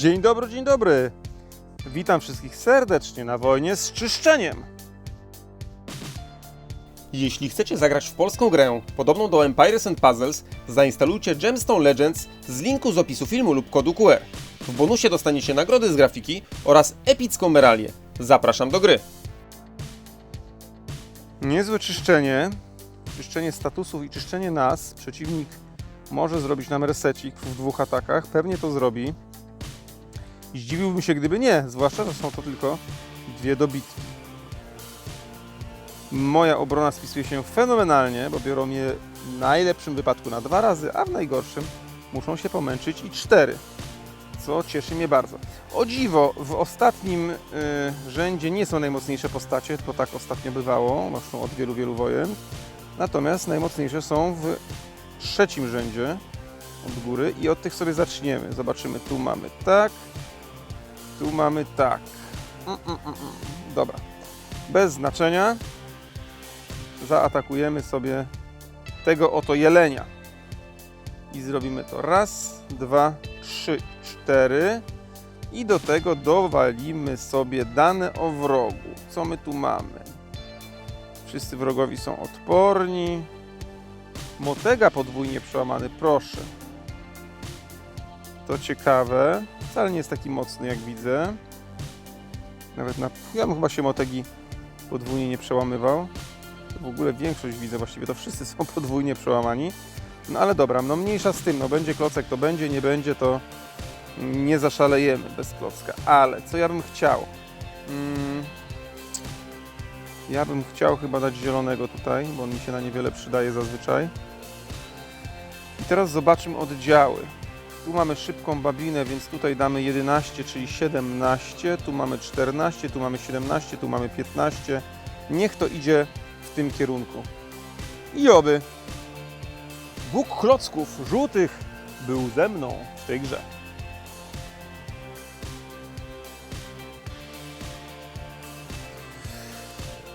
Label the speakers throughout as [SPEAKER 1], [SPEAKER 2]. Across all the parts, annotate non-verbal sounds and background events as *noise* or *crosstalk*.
[SPEAKER 1] Dzień dobry, dzień dobry. Witam wszystkich serdecznie na wojnie z czyszczeniem. Jeśli chcecie zagrać w polską grę podobną do Empires and Puzzles, zainstalujcie Gemstone Legends z linku z opisu filmu lub kodu QR. W bonusie dostaniecie nagrody z grafiki oraz epicką meralię. Zapraszam do gry. Niezłe czyszczenie. Czyszczenie statusów i czyszczenie nas. Przeciwnik może zrobić nam resecik w dwóch atakach. Pewnie to zrobi. Zdziwiłbym się, gdyby nie, zwłaszcza, że są to tylko dwie dobitki. Moja obrona spisuje się fenomenalnie, bo biorą mnie w najlepszym wypadku na dwa razy, a w najgorszym muszą się pomęczyć i cztery, co cieszy mnie bardzo. O dziwo, w ostatnim y, rzędzie nie są najmocniejsze postacie, to tak ostatnio bywało, zresztą od wielu, wielu wojen. Natomiast najmocniejsze są w trzecim rzędzie od góry i od tych sobie zaczniemy. Zobaczymy, tu mamy tak, tu mamy tak. Mm, mm, mm. Dobra. Bez znaczenia zaatakujemy sobie tego oto jelenia. I zrobimy to raz, dwa, trzy, cztery. I do tego dowalimy sobie dane o wrogu. Co my tu mamy? Wszyscy wrogowi są odporni. Motega podwójnie przełamany, proszę. To ciekawe. Wcale nie jest taki mocny, jak widzę. Nawet na... Ja bym chyba się Motegi podwójnie nie przełamywał. W ogóle większość widzę, właściwie to wszyscy *laughs* są podwójnie przełamani. No ale dobra, no mniejsza z tym, no będzie klocek, to będzie, nie będzie, to nie zaszalejemy bez klocka. Ale co ja bym chciał? Mm, ja bym chciał chyba dać zielonego tutaj, bo on mi się na niewiele przydaje zazwyczaj. I teraz zobaczymy oddziały. Tu mamy szybką babinę, więc tutaj damy 11, czyli 17. Tu mamy 14, tu mamy 17, tu mamy 15. Niech to idzie w tym kierunku. I oby Bóg klocków żółtych był ze mną w tej grze.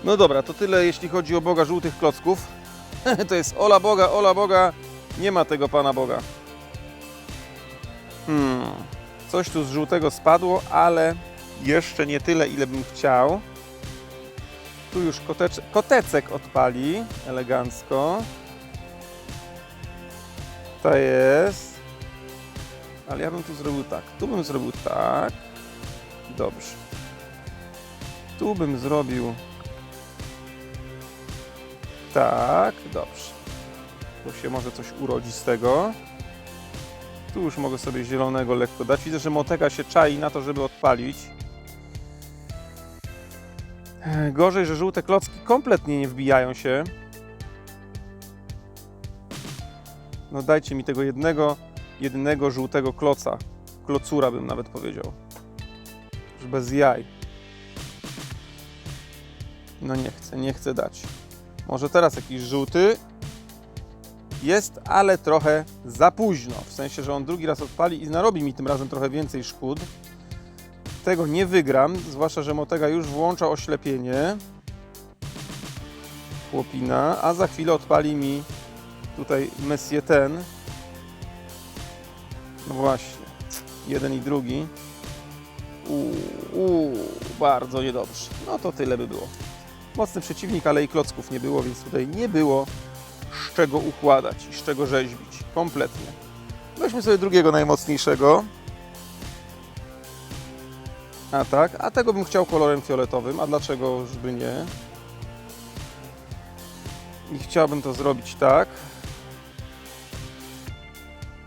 [SPEAKER 1] No dobra, to tyle jeśli chodzi o Boga żółtych klocków. *laughs* to jest ola Boga, ola Boga. Nie ma tego Pana Boga. Hmm. Coś tu z żółtego spadło, ale jeszcze nie tyle, ile bym chciał. Tu już kotecek, kotecek odpali elegancko. To jest. Ale ja bym tu zrobił tak. Tu bym zrobił tak. Dobrze. Tu bym zrobił tak. Dobrze. Tu się może coś urodzi z tego. Tu już mogę sobie zielonego lekko dać. Widzę, że moteka się czai na to, żeby odpalić. Gorzej, że żółte klocki kompletnie nie wbijają się. No dajcie mi tego jednego, jednego żółtego kloca. Klocura bym nawet powiedział. Już bez jaj. No nie chcę, nie chcę dać. Może teraz jakiś żółty. Jest, ale trochę za późno. W sensie, że on drugi raz odpali i narobi mi tym razem trochę więcej szkód. Tego nie wygram, zwłaszcza, że Motega już włącza oślepienie. Chłopina, a za chwilę odpali mi tutaj Messie ten. No właśnie, jeden i drugi. Uuu, bardzo niedobrze. No to tyle by było. Mocny przeciwnik, ale i klocków nie było, więc tutaj nie było z czego układać i z czego rzeźbić. Kompletnie. Weźmy sobie drugiego najmocniejszego. A tak, a tego bym chciał kolorem fioletowym, a dlaczego by nie? I chciałbym to zrobić tak.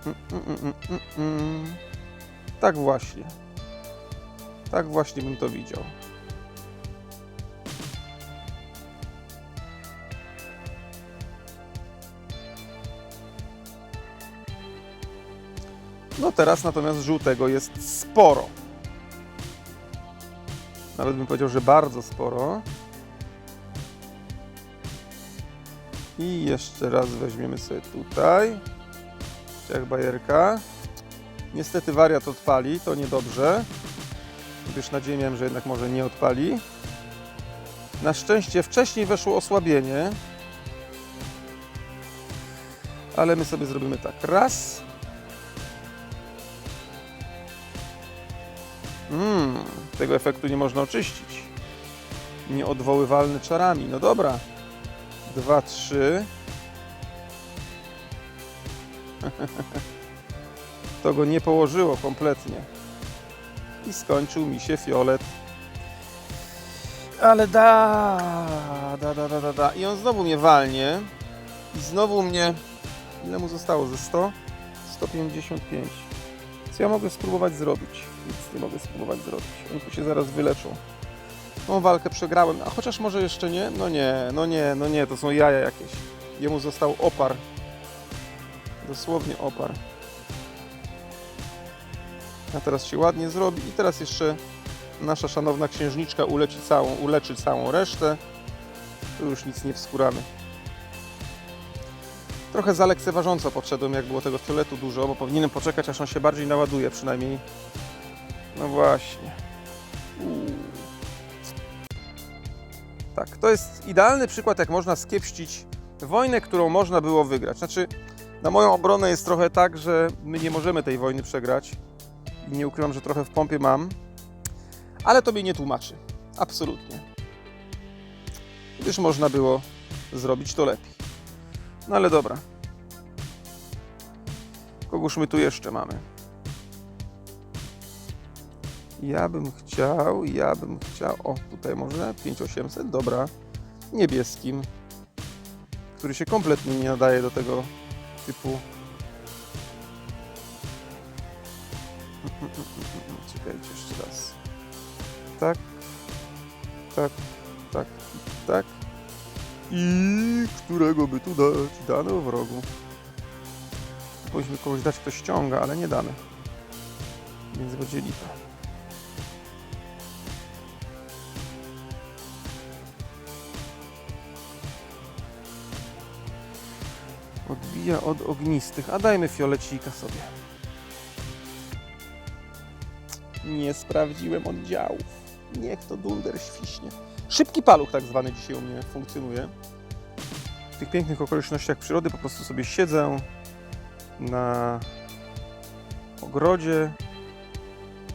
[SPEAKER 1] Mm, mm, mm. Tak właśnie. Tak właśnie bym to widział. No teraz natomiast żółtego jest sporo. Nawet bym powiedział, że bardzo sporo. I jeszcze raz weźmiemy sobie tutaj. Jak bajerka. Niestety wariat odpali, to niedobrze. Gdyż nadzieję miałem, że jednak może nie odpali. Na szczęście wcześniej weszło osłabienie. Ale my sobie zrobimy tak. Raz. Mm, tego efektu nie można oczyścić. Nieodwoływalny czarami. No dobra. Dwa, trzy. *laughs* To go nie położyło kompletnie. I skończył mi się fiolet. Ale da, da, da, da, da, da. I on znowu mnie walnie. I znowu mnie... Ile mu zostało? Ze 100? 155. Co ja mogę spróbować zrobić? Nic nie mogę spróbować zrobić. Oni tu się zaraz wyleczą. Tą walkę przegrałem, a chociaż może jeszcze nie? No nie, no nie, no nie, to są jaja jakieś. Jemu został opar. Dosłownie opar. A teraz się ładnie zrobi i teraz jeszcze nasza szanowna księżniczka uleczy całą, uleczy całą resztę. Tu już nic nie wskuramy. Trochę za lekceważąco podszedłem, jak było tego fioletu dużo, bo powinienem poczekać, aż on się bardziej naładuje przynajmniej. No właśnie. Tak, to jest idealny przykład, jak można skiepścić wojnę, którą można było wygrać. Znaczy, na moją obronę jest trochę tak, że my nie możemy tej wojny przegrać. I nie ukrywam, że trochę w pompie mam. Ale to mnie nie tłumaczy. Absolutnie. Gdyż można było zrobić to lepiej. No ale dobra. Kogóż my tu jeszcze mamy? Ja bym chciał, ja bym chciał, o tutaj może 5800, dobra, niebieskim, który się kompletnie nie nadaje do tego typu. *laughs* Czekajcie jeszcze raz. Tak, tak, tak, tak. I którego by tu dać? Dane w rogu. Powinniśmy kogoś dać, kto ściąga, ale nie damy. Więc będzie lipa. Odbija od ognistych, a dajmy fiolecika sobie. Nie sprawdziłem oddziałów. Niech to dunder świśnie. Szybki paluch tak zwany dzisiaj u mnie funkcjonuje. W tych pięknych okolicznościach przyrody po prostu sobie siedzę na ogrodzie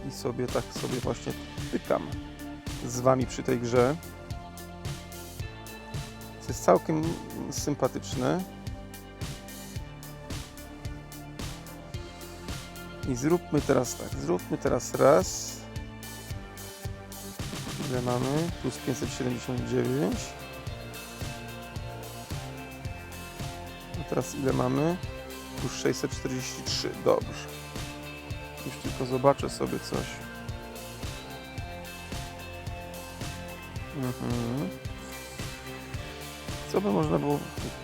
[SPEAKER 1] i sobie tak sobie właśnie tykam z wami przy tej grze. Co jest całkiem sympatyczne. I zróbmy teraz tak, zróbmy teraz raz. Ile mamy? Plus 579. A teraz ile mamy? Plus 643. Dobrze. Już tylko zobaczę sobie coś. Mhm. Co by można było...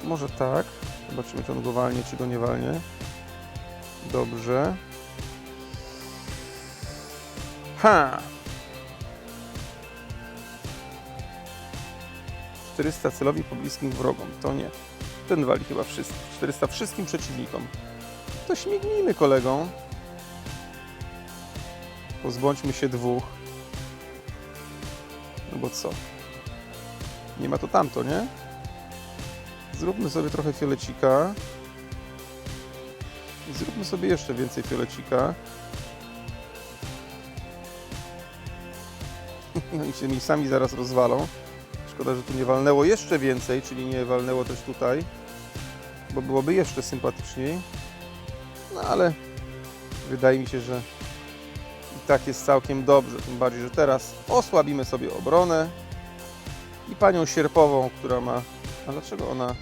[SPEAKER 1] Może tak. Zobaczymy, czy on go walnie, czy go nie walnie. Dobrze. Ha! 400 celowi pobliskim wrogom. To nie. Ten wali chyba wszystkim. 400 wszystkim przeciwnikom. To śmignijmy kolegą. Pozbądźmy się dwóch. No bo co? Nie ma to tamto, nie? Zróbmy sobie trochę fiolecika. Zróbmy sobie jeszcze więcej fiolecika. I oni się mi sami zaraz rozwalą. Szkoda, że tu nie walnęło jeszcze więcej, czyli nie walnęło też tutaj, bo byłoby jeszcze sympatyczniej. No ale wydaje mi się, że i tak jest całkiem dobrze. Tym bardziej, że teraz osłabimy sobie obronę i panią sierpową, która ma. A dlaczego ona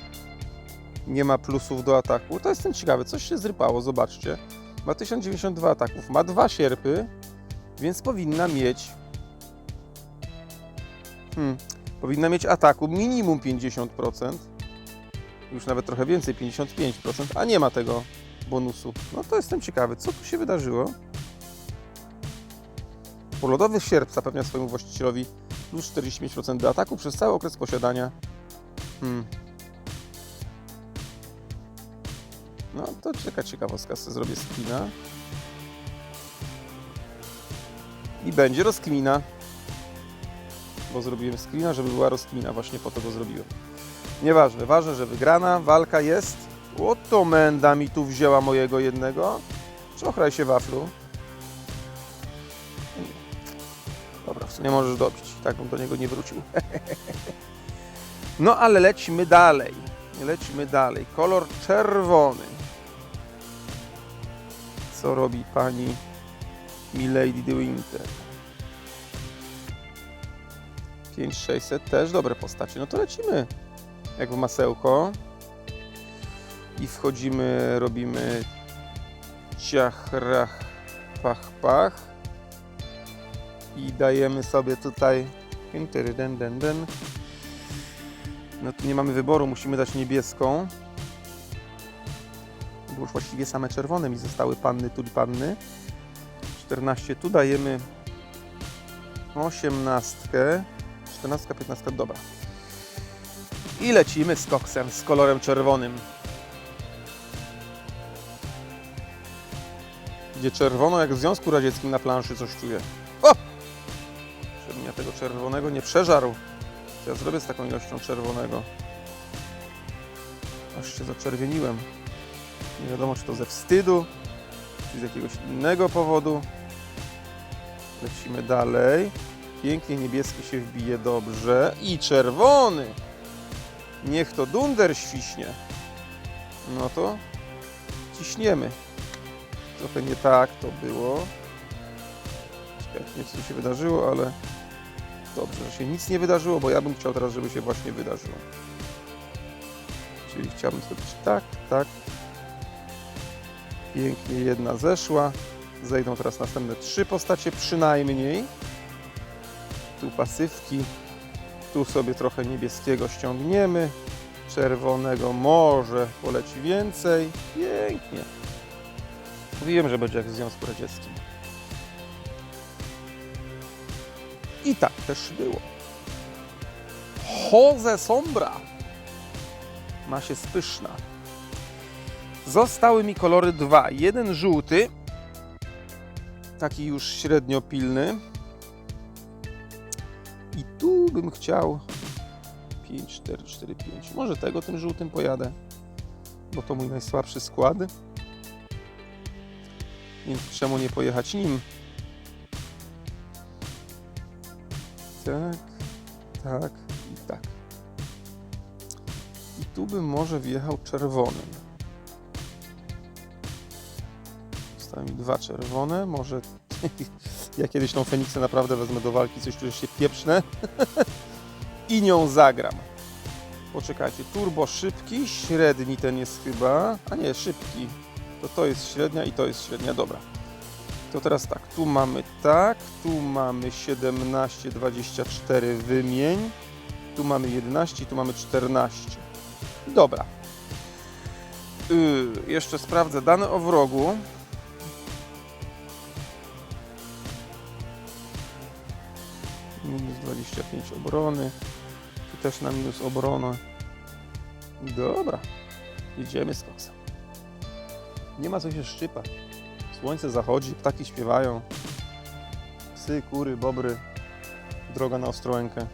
[SPEAKER 1] nie ma plusów do ataku? To jest ten ciekawy, coś się zrypało, zobaczcie. Ma 1092 ataków, ma dwa sierpy, więc powinna mieć Hmm. Powinna mieć ataku minimum 50%. Już nawet trochę więcej, 55%, a nie ma tego bonusu. No to jestem ciekawy, co tu się wydarzyło. Polodowy sierp zapewnia swojemu właścicielowi plus 45% do ataku przez cały okres posiadania. Hmm. No to czeka ciekawostka, sobie zrobię screena. I będzie rozkmina bo zrobiłem screena, żeby była rozkmina. Właśnie po to go zrobiłem. Nieważne, ważne, że wygrana, walka jest. Oto menda mi tu wzięła mojego jednego. Czochraj się waflu. w sumie możesz dobić. Tak bym do niego nie wrócił. *laughs* no ale lecimy dalej. Lecimy dalej. Kolor czerwony. Co robi pani Milady de Winter? 5600 też dobre postacie. No to lecimy jak w masełko. I wchodzimy, robimy ciach, rach, pach, pach. I dajemy sobie tutaj. No tu nie mamy wyboru, musimy dać niebieską. Bo już właściwie same czerwone mi zostały panny, tulipanny. 14 tu dajemy 18, 14, 15, dobra. I lecimy z koksem, z kolorem czerwonym. Gdzie czerwono jak w Związku Radzieckim na planszy coś czuję. O! Żebym ja tego czerwonego nie przeżarł. Co ja zrobię z taką ilością czerwonego? Aż się zaczerwieniłem. Nie wiadomo, czy to ze wstydu, czy z jakiegoś innego powodu. Lecimy dalej. Pięknie niebieski się wbije dobrze. I czerwony! Niech to dunder świśnie. No to ciśniemy. Trochę nie tak to było. Wiem, co się wydarzyło, ale dobrze, że się nic nie wydarzyło, bo ja bym chciał teraz, żeby się właśnie wydarzyło. Czyli chciałbym zrobić tak, tak. Pięknie jedna zeszła. Zejdą teraz następne trzy postacie przynajmniej. Tu pasywki. Tu sobie trochę niebieskiego ściągniemy. Czerwonego może poleci więcej. Pięknie. Wiem, że będzie jak w Związku Radzieckim. I tak też było. Jose Sombra ma się spyszna. Zostały mi kolory dwa. Jeden żółty, taki już średnio pilny. Bym chciał 5, 4, 4, 5. Może tego tym żółtym pojadę, bo to mój najsłabszy skład. Więc czemu nie pojechać nim? Tak, tak i tak. I tu bym może wjechał czerwonym. Zostały mi dwa czerwone. Może *laughs* ja kiedyś tą Feniksę naprawdę wezmę do walki, coś tu się pieprzne *laughs* i nią zagram. Poczekajcie, turbo szybki, średni ten jest chyba, a nie, szybki. To to jest średnia i to jest średnia, dobra. To teraz tak, tu mamy tak, tu mamy 17, 24 wymień, tu mamy 11, tu mamy 14. Dobra. Yy, jeszcze sprawdzę dane o wrogu. Minus 25 obrony. Tu też na minus obronę. Dobra. Idziemy z koksem. Nie ma co się szczypać. Słońce zachodzi, ptaki śpiewają. Psy, kury, bobry. Droga na Ostrołękę.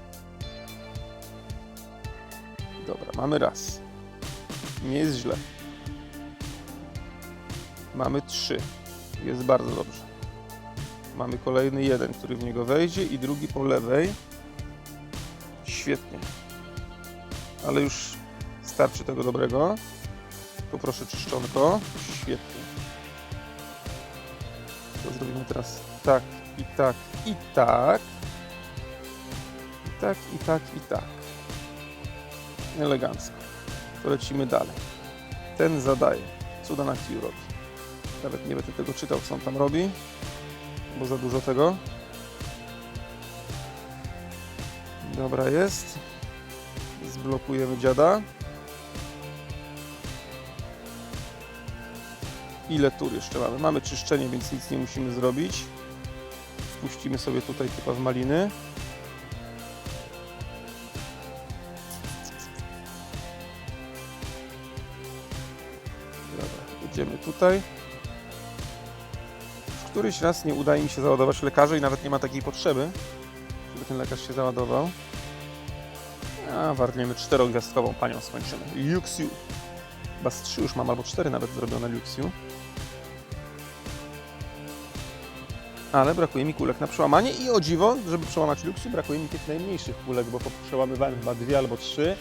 [SPEAKER 1] Dobra, mamy raz. Nie jest źle. Mamy trzy. Jest bardzo dobrze. Mamy kolejny jeden, który w niego wejdzie i drugi po lewej. Świetnie. Ale już starczy tego dobrego. Poproszę czyszczonko. Świetnie. To zrobimy teraz tak, i tak, i tak. I tak, i tak, i tak. Elegancko. To lecimy dalej. Ten zadaje. Cuda na Q robi. Nawet nie będę tego czytał, co on tam robi, bo za dużo tego. Dobra jest. Zblokujemy dziada. Ile tur jeszcze mamy? Mamy czyszczenie, więc nic nie musimy zrobić. Wpuścimy sobie tutaj typa w maliny. Dobra, idziemy tutaj. Któryś raz nie udaje mi się załadować lekarza i nawet nie ma takiej potrzeby, żeby ten lekarz się załadował. A, warniemy czterogwiazdkową panią skończymy. Yuxiu. Chyba z trzy już mam, albo cztery nawet zrobione Luxiu. Ale brakuje mi kulek na przełamanie i o dziwo, żeby przełamać luksy, brakuje mi tych najmniejszych kulek, bo przełamywałem chyba dwie albo trzy.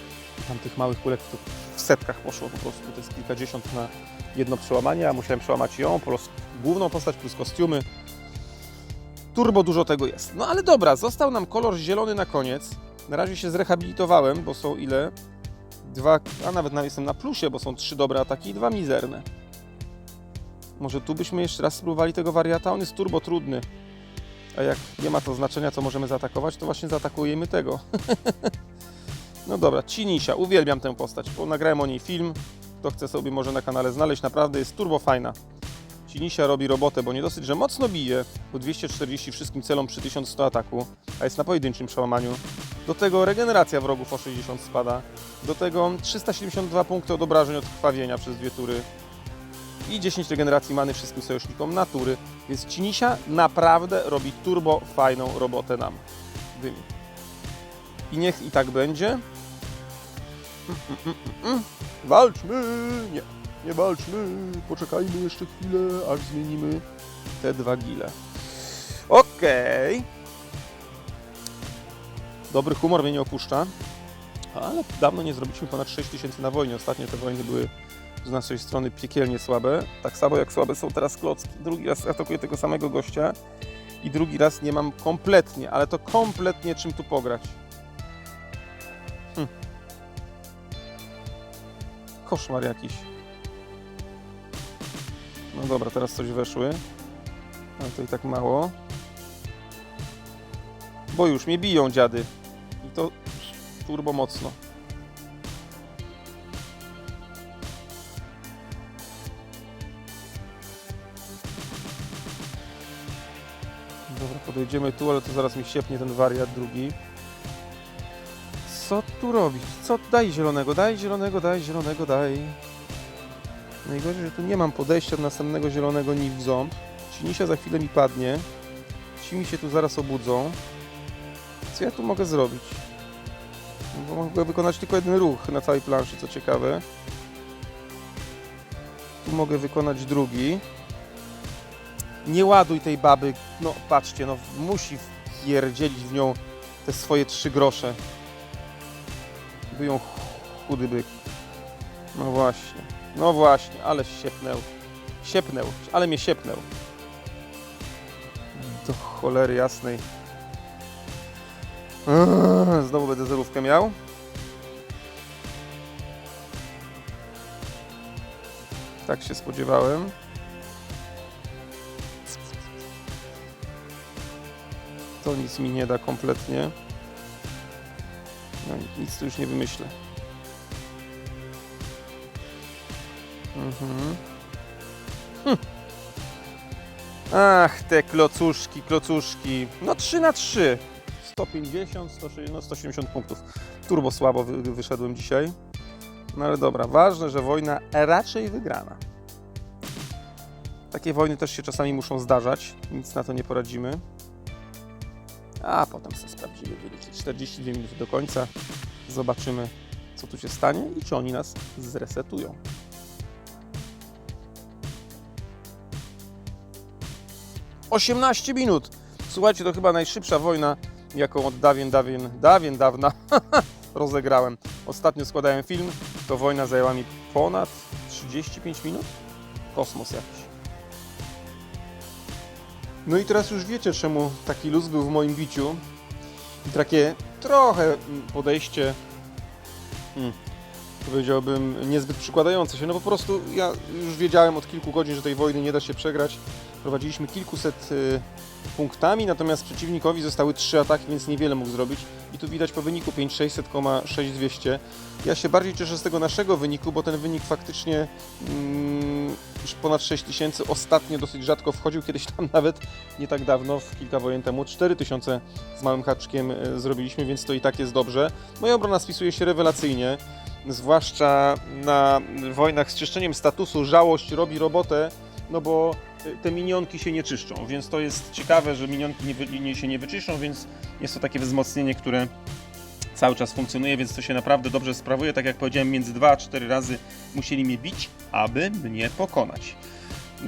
[SPEAKER 1] Tam tych małych kulek to w setkach poszło po prostu. To jest kilkadziesiąt na jedno przełamanie, a musiałem przełamać ją, plus główną postać, plus kostiumy. Turbo dużo tego jest. No ale dobra, został nam kolor zielony na koniec. Na razie się zrehabilitowałem, bo są ile? Dwa, a nawet na- jestem na plusie, bo są trzy dobre ataki i dwa mizerne. Może tu byśmy jeszcze raz spróbowali tego wariata? On jest turbo trudny. A jak nie ma to znaczenia, co możemy zaatakować, to właśnie zaatakujemy tego. *laughs* no dobra, Cinisia, uwielbiam tę postać, bo nagrałem o niej film. Kto chce sobie może na kanale znaleźć, naprawdę jest turbo fajna. Cinisia robi robotę, bo nie dosyć, że mocno bije, po 240 wszystkim celom przy 1100 ataku, a jest na pojedynczym przełamaniu. Do tego regeneracja wrogów o 60 spada. Do tego 372 punkty od obrażeń od krwawienia przez dwie tury. I 10 regeneracji many wszystkim sojusznikom natury. Więc Cinisia naprawdę robi turbo fajną robotę nam. Dymi. I niech i tak będzie. Mm, mm, mm. Walczmy! Nie, nie walczmy. Poczekajmy jeszcze chwilę, aż zmienimy te dwa gile. Okej. Dobry humor mnie nie opuszcza. Ale dawno nie zrobiliśmy ponad 6000 na wojnie. Ostatnie te wojny były z naszej strony piekielnie słabe. Tak samo jak słabe są teraz klocki. Drugi raz atakuję tego samego gościa i drugi raz nie mam kompletnie, ale to kompletnie czym tu pograć. Hm. Koszmar jakiś. No dobra, teraz coś weszły. Ale to i tak mało. Bo już mnie biją dziady. I to turbo mocno. Dobra, podejdziemy tu, ale to zaraz mi siepnie ten wariat drugi. Co tu robić? Co? Daj zielonego, daj zielonego, daj zielonego, daj. Najgorzej, że tu nie mam podejścia do następnego zielonego ni w ząb. Cinisia za chwilę mi padnie. Ci mi się tu zaraz obudzą. Co ja tu mogę zrobić? No Bo mogę wykonać tylko jeden ruch na całej planszy, co ciekawe. Tu mogę wykonać drugi. Nie ładuj tej baby. No patrzcie, no musi wpierdzielić w nią te swoje trzy grosze. By ją chudy byk. No właśnie. No właśnie, ale siepnął. Siepnął, ale mnie siepnął. Do cholery jasnej. Eee, Znowu będę zerówkę miał. Tak się spodziewałem. To nic mi nie da kompletnie. No, nic tu już nie wymyślę. Mhm. Hm. Ach, te klocuszki, klocuszki. No 3 na 3. 150, 160, no 170 punktów. Turbo słabo wy, wyszedłem dzisiaj. No ale dobra, ważne, że wojna raczej wygrana. Takie wojny też się czasami muszą zdarzać, nic na to nie poradzimy. A potem sobie sprawdzimy wyniki. 42 minuty do końca. Zobaczymy, co tu się stanie i czy oni nas zresetują. Osiemnaście minut. Słuchajcie, to chyba najszybsza wojna, jaką od dawien, dawien, dawien, dawna *laughs* rozegrałem. Ostatnio składałem film, to wojna zajęła mi ponad 35 minut. Kosmos jakiś. No i teraz już wiecie, czemu taki luz był w moim biciu. I takie trochę podejście, hmm, powiedziałbym, niezbyt przykładające się. No po prostu ja już wiedziałem od kilku godzin, że tej wojny nie da się przegrać. Prowadziliśmy kilkuset y, punktami, natomiast przeciwnikowi zostały trzy ataki, więc niewiele mógł zrobić. I tu widać po wyniku 5600,6200. Ja się bardziej cieszę z tego naszego wyniku, bo ten wynik faktycznie mm, już ponad 6000 ostatnio dosyć rzadko wchodził, kiedyś tam *laughs* nawet nie tak dawno, w kilka wojen temu 4000 z małym haczkiem e, zrobiliśmy, więc to i tak jest dobrze. Moja obrona spisuje się rewelacyjnie, zwłaszcza na wojnach z czyszczeniem statusu. Żałość robi robotę, no bo te minionki się nie czyszczą, więc to jest ciekawe, że minionki nie, nie się nie wyczyszczą, więc jest to takie wzmocnienie, które cały czas funkcjonuje, więc to się naprawdę dobrze sprawuje. Tak jak powiedziałem, między 2 a 4 razy musieli mnie bić, aby mnie pokonać.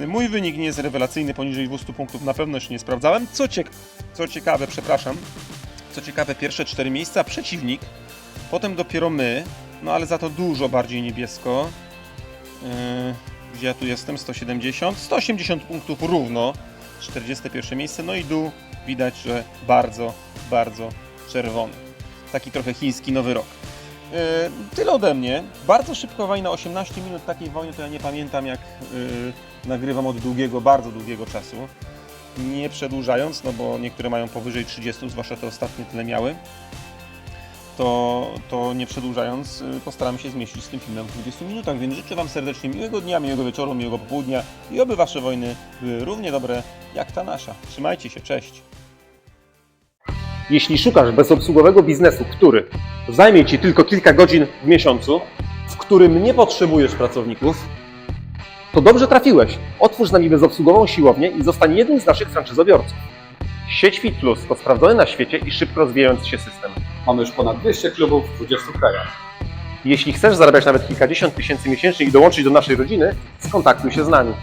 [SPEAKER 1] Mój wynik nie jest rewelacyjny, poniżej 200 punktów na pewno jeszcze nie sprawdzałem. Co, ciek co ciekawe, przepraszam, co ciekawe, pierwsze cztery miejsca przeciwnik, potem dopiero my, no ale za to dużo bardziej niebiesko. Yy, gdzie ja tu jestem? 170, 180 punktów równo, 41 miejsce, no i dół widać, że bardzo, bardzo czerwony. Taki trochę chiński nowy rok. Yy, tyle ode mnie. Bardzo szybko wojna, 18 minut takiej wojny to ja nie pamiętam jak yy, nagrywam od długiego, bardzo długiego czasu. Nie przedłużając, no bo niektóre mają powyżej 30, zwłaszcza te ostatnie tyle miały. To, to nie przedłużając, yy, postaram się zmieścić z tym filmem w 20 minutach, więc życzę Wam serdecznie miłego dnia, miłego wieczoru, miłego popołudnia i oby Wasze wojny były równie dobre jak ta nasza. Trzymajcie się, cześć!
[SPEAKER 2] Jeśli szukasz bezobsługowego biznesu, który zajmie Ci tylko kilka godzin w miesiącu, w którym nie potrzebujesz pracowników, to dobrze trafiłeś. Otwórz z nami bezobsługową siłownię i zostań jednym z naszych franczyzobiorców. Sieć Fit Plus to sprawdzony na świecie i szybko rozwijający się system.
[SPEAKER 3] Mamy już ponad 200 klubów w 20 krajach.
[SPEAKER 2] Jeśli chcesz zarabiać nawet kilkadziesiąt tysięcy miesięcznie i dołączyć do naszej rodziny, skontaktuj się z nami.